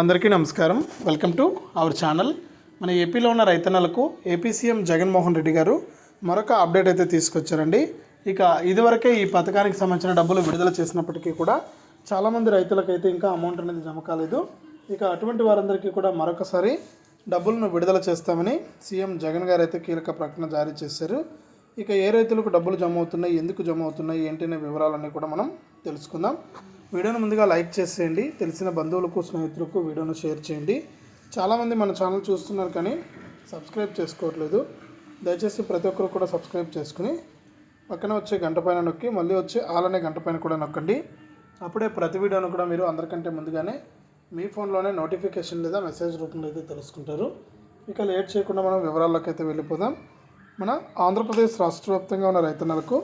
అందరికీ నమస్కారం. Welcome to our channel. మన ఏపీలో ఉన్న రైతన్నలకు ఏపీ సీఎం జగన్మోహన్ రెడ్డి గారు మరొక అప్డేట్ అయితే తీసుకొచ్చారండి. ఇక ఇదివరకే ఈ పథకానికి సంబంధించిన డబ్బులు విడుదల చేసినప్పటికీ కూడా చాలామంది రైతులకైతే ఇంకా అమౌంట్ అనేది జమ కాలేదు. ఇక అటువంటి వారందరికీ కూడా మరొకసారి డబ్బులను విడుదల చేస్తామని సీఎం జగన్ గారు అయితే కీలక ప్రకటన జారీ చేశారు. ఇక ఏ రైతులకు డబ్బులు జమ అవుతున్నాయి ఎందుకు జమ అవుతున్నాయి ఏంటి అనే వివరాలన్నీ కూడా మనం తెలుసుకుందాం. వీడియోను ముందుగా లైక్ చేసేయండి. తెలిసిన బంధువులకు స్నేహితులకు వీడియోను షేర్ చేయండి. చాలామంది మన ఛానల్ చూస్తున్నారు కానీ సబ్స్క్రైబ్ చేసుకోవట్లేదు. దయచేసి ప్రతి ఒక్కరు కూడా సబ్స్క్రైబ్ చేసుకుని పక్కన వచ్చే గంట పైన నొక్కి మళ్ళీ వచ్చే ఆలనే గంట పైన కూడా నొక్కండి. అప్పుడే ప్రతి వీడియోను కూడా మీరు అందరికంటే ముందుగానే మీ ఫోన్లోనే నోటిఫికేషన్ లేదా మెసేజ్ రూపంలో అయితే తెలుసుకుంటారు. ఇక లేట్ చేయకుండా మనం వివరాల్లోకి అయితే వెళ్ళిపోదాం. మన ఆంధ్రప్రదేశ్ రాష్ట్ర వ్యాప్తంగా ఉన్న రైతన్నలకు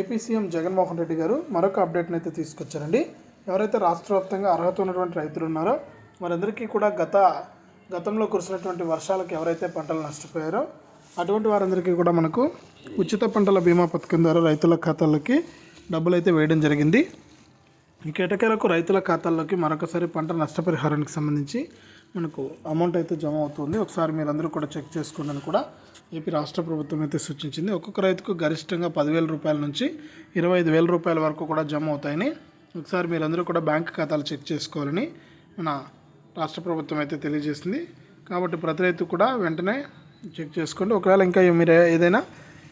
ఏపీ సీఎం జగన్మోహన్ రెడ్డి గారు మరొక అప్డేట్ని అయితే తీసుకొచ్చారండి. ఎవరైతే రాష్ట్ర వ్యాప్తంగా అర్హత ఉన్నటువంటి రైతులు ఉన్నారో వారందరికీ కూడా గత గతంలో కురిసినటువంటి వర్షాలకు ఎవరైతే పంటలు నష్టపోయారో అటువంటి వారందరికీ కూడా మనకు ఉచిత పంటల బీమా పథకం ద్వారా రైతుల ఖాతాలకి డబ్బులు అయితే వేయడం జరిగింది. ఈ కేటకేలకు రైతుల ఖాతాల్లోకి మరొకసారి పంట నష్టపరిహారానికి సంబంధించి మనకు అమౌంట్ అయితే జమ అవుతుంది. ఒకసారి మీరందరూ కూడా చెక్ చేసుకోండి కూడా ఏపీ రాష్ట్ర ప్రభుత్వం అయితే సూచించింది. ఒక్కొక్క రైతుకు గరిష్టంగా పదివేల రూపాయల నుంచి ఇరవై ఐదు వేల రూపాయల వరకు కూడా జమ అవుతాయని ఒకసారి మీరందరూ కూడా బ్యాంక్ ఖాతాలు చెక్ చేసుకోవాలని మన రాష్ట్ర ప్రభుత్వం అయితే తెలియజేసింది. కాబట్టి ప్రతి రైతు కూడా వెంటనే చెక్ చేసుకోండి. ఒకవేళ ఇంకా మీరు ఏదైనా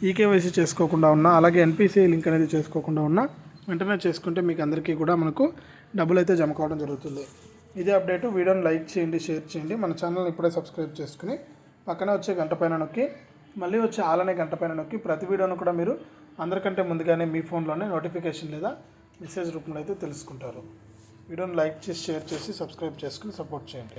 ఈకేవైసీ చేసుకోకుండా ఉన్నా అలాగే ఎన్పిసిఐ లింక్ అనేది చేసుకోకుండా ఉన్నా వెంటనే చేసుకుంటే మీకు అందరికీ కూడా మనకు డబ్బులు అయితే జమ కావడం జరుగుతుంది. ఇదే అప్డేట్. వీడియోని లైక్ చేయండి షేర్ చేయండి. మన ఛానల్ ఇప్పుడే సబ్స్క్రైబ్ చేసుకుని పక్కనే వచ్చే గంట పైన నొక్కి మళ్ళీ వచ్చే ఆలనే గంట పైన నొక్కి ప్రతి వీడియోను కూడా మీరు అందరికంటే ముందుగానే మీ ఫోన్లోనే నోటిఫికేషన్ లేదా మెసేజ్ రూపంలో అయితే తెలుసుకుంటారు. వీడియోని లైక్ చేసి షేర్ చేసి సబ్స్క్రైబ్ చేసుకుని సపోర్ట్ చేయండి.